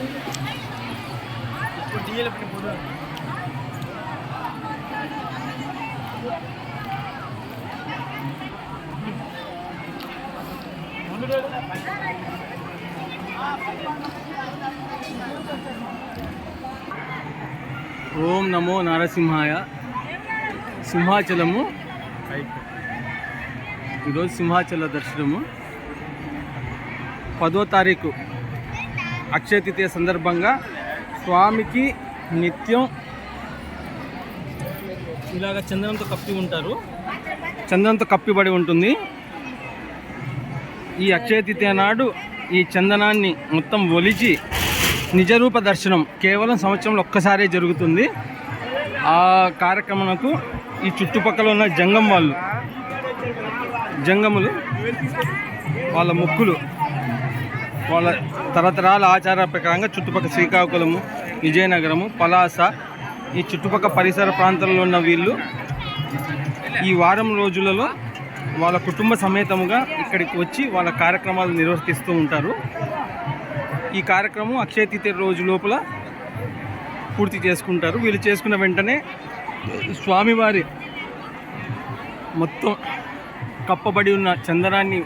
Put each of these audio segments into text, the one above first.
ఓం నమో నరసింహాయ. సింహాచలము. ఈరోజు సింహాచల దర్శనము. పదో తారీఖు. అక్షయ తృతీయ సందర్భంగా స్వామికి నిత్యం ఇలాగ చందనంతో కప్పి ఉంటారు. చందనంతో కప్పిబడి ఉంటుంది. ఈ అక్షయ తృతీయ నాడు ఈ చందనాన్ని మొత్తం ఒలిచి నిజరూప దర్శనం కేవలం సంవత్సరంలో ఒక్కసారే జరుగుతుంది. ఆ కార్యక్రమంకు ఈ చుట్టుపక్కల ఉన్న జంగం వాళ్ళు జంగములు వాళ్ళ ముక్కులు వాళ్ళ తరతరాల ఆచార ప్రకారంగా చుట్టుపక్కల శ్రీకాకుళము విజయనగరము పలాస ఈ చుట్టుపక్కల పరిసర ప్రాంతాల్లో ఉన్న వీళ్ళు ఈ వారం రోజులలో వాళ్ళ కుటుంబ సమేతముగా ఇక్కడికి వచ్చి వాళ్ళ కార్యక్రమాలు నిర్వర్తిస్తూ ఉంటారు. ఈ కార్యక్రమం అక్షయ తృతీయ రోజు లోపల పూర్తి చేసుకుంటారు. వీళ్ళు చేసుకున్న వెంటనే స్వామివారి మొత్తం కప్పబడి ఉన్న చందనాన్ని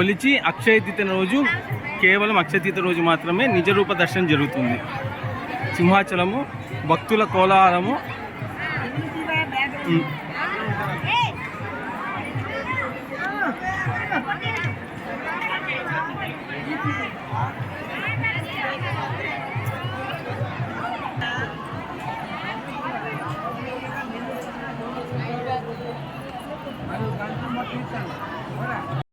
ఒలిచి అక్షయ తృతీయ రోజు केवल अक्षतीत रोजुमे निज रूप दर्शन जो सिंहाचल भक्त कोलाहल